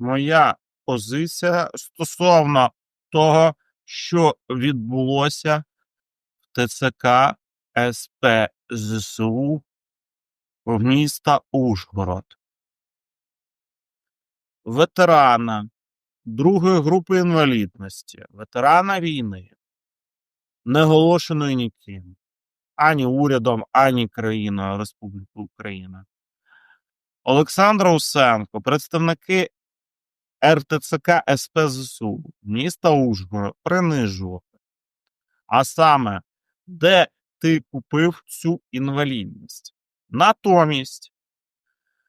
моя позиція стосовно того, що відбулося в ТЦК СП ЗСУ в міста Ужгород. Ветерана другої групи інвалідності, ветерана війни, не оголошеної ніким, ані урядом, ані країною Республіки Україна. Олександра Усенко, представники РТЦК СП ЗСУ міста Ужгород принижували. А саме, де ти купив цю інвалідність. Натомість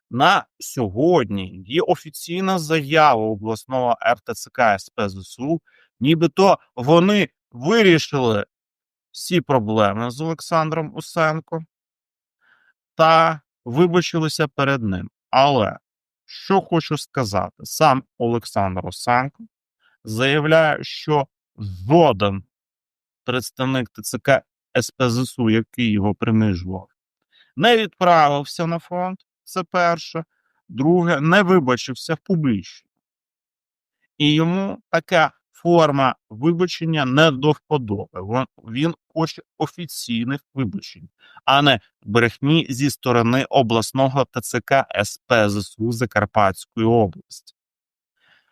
на сьогодні є офіційна заява обласного РТЦК СП ЗСУ, нібито вони вирішили всі проблеми з Олександром Усенко та вибачилися перед ним. Але що хочу сказати, сам Олександр Осенко заявляє, що жоден представник ТЦК СПЗСУ, який його принижував, не відправився на фронт. Це перше. Друге, не вибачився публічно. І йому така форма вибачення не до вподоби. Він хоче офіційних вибачень, а не брехні зі сторони обласного ТЦК СП ЗСУ Закарпатської області.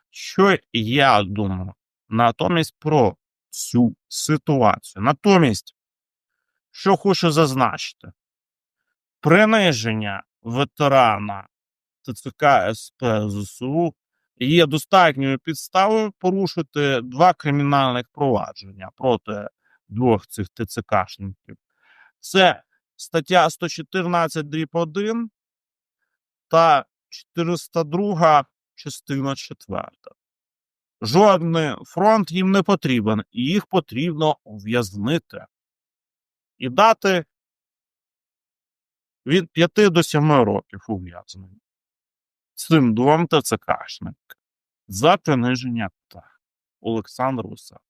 Що я думаю натомість про цю ситуацію? Натомість, що хочу зазначити, приниження ветерана ТЦК СП ЗСУ є достатньою підставою порушити два кримінальних провадження проти двох цих ТЦКшників. Це стаття 114 дріб 1 та 402 частина 4. Жодний фронт їм не потрібен, і їх потрібно ув'язнити і дати від 5 до 7 років ув'язнення цим двом ТЦКшникам за приниження Олександр Усак.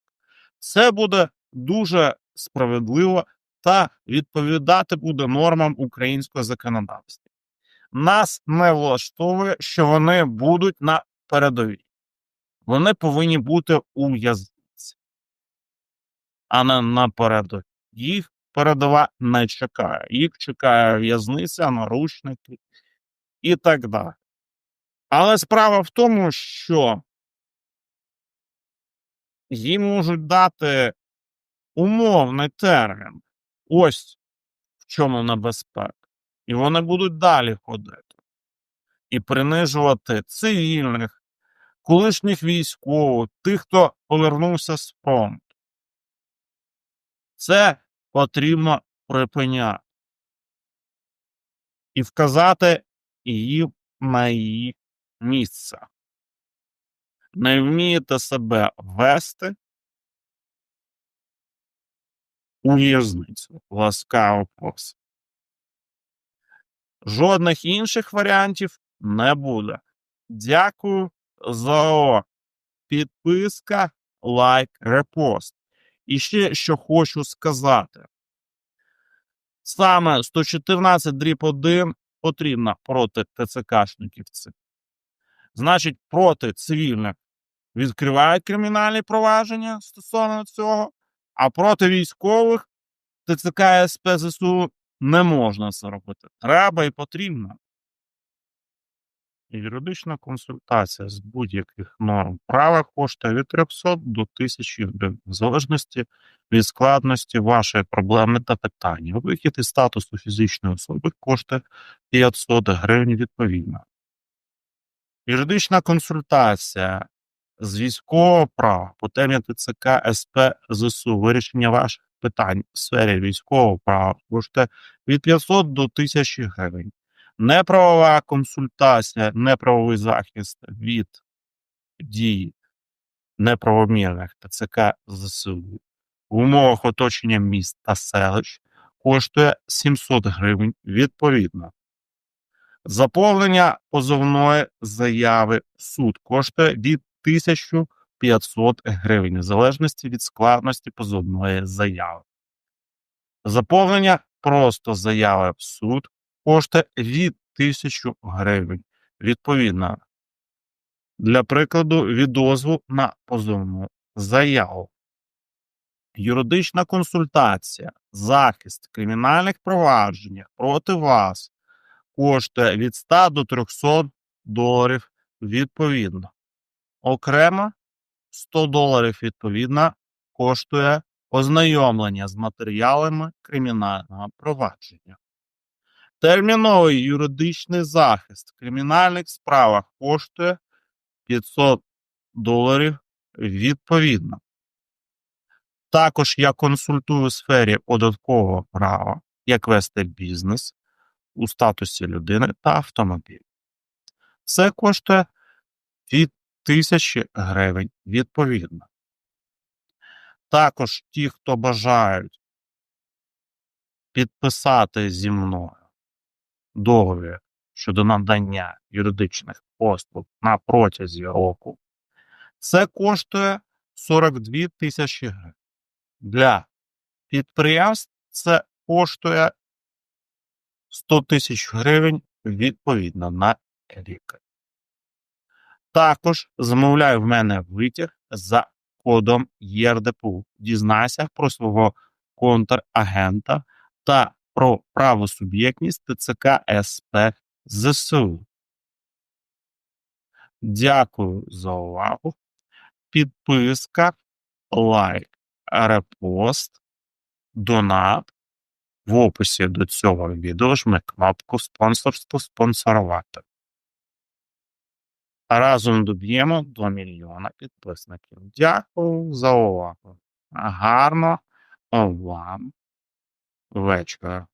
Це буде дуже справедливо та відповідати буде нормам українського законодавства. Нас не влаштовує, що вони будуть на передовій. Вони повинні бути у в'язниці, а не на передовій. Їх передова не чекає. Їх чекає в'язниця, наручники і так далі. Але справа в тому, що їм можуть дати умовний термін. Ось в чому небезпека. І вони будуть далі ходити і принижувати цивільних, колишніх військових, тих, хто повернувся з фронту. Це потрібно припиняти і вказати їм на її місце. Не вмієте себе вести у в'язницю. Ласкаво просимо. Жодних інших варіантів не буде. Дякую за підписка, лайк, репост. І ще що хочу сказати. Саме 114 дріб 1 потрібно проти ТЦКшників. Значить, проти цивільних відкривають кримінальні провадження стосовно цього, а проти військових ТЦК СП ЗСУ не можна це робити. Треба і потрібно. Юридична консультація з будь-яких норм права коштує від 300 до 1000 гривень, в залежності від складності вашої проблеми та питання. Вихід із статусу фізичної особи коштує 500 гривень відповідно. Юридична консультація з військового права по темі ТЦК СП ЗСУ, вирішення ваших питань в сфері військового права коштує від 500 до 1000 гривень. Неправова консультація, неправовий захист від дій неправомірних ТЦК ЗСУ в умовах оточення міст та селищ коштує 700 гривень відповідно. Заповнення позовної заяви в суд коштує від 1500 гривень, в залежності від складності позовної заяви. Заповнення просто заяви в суд коштує від 1000 гривень. Відповідно, Для прикладу, відозву на позовну заяву. Юридична консультація, захист кримінальних провадженнях проти вас коштує від 100 до 300 доларів відповідно. Окремо 100 доларів відповідно коштує ознайомлення з матеріалами кримінального провадження. Терміновий юридичний захист в кримінальних справах коштує 500 доларів відповідно. Також я консультую у сфері податкового права, як вести бізнес статусі людини та автомобіль. Це коштує від 1000 гривень відповідно. Також ті, хто бажають підписати зі мною договір щодо надання юридичних послуг на протязі року, це коштує 42 тисячі гривень. Для підприємств це коштує 100 тисяч гривень відповідно на рік. Також замовляй в мене витяг за кодом ЄРДПУ. Дізнайся про свого контрагента та про правосуб'єктність ТЦК СП ЗСУ. Дякую за увагу. Підписка, лайк, репост, донат. В описі до цього відео жми кнопку спонсорство спонсорувати. Разом доб'ємо до мільйона підписників. Дякую за увагу. Гарно вам вечора.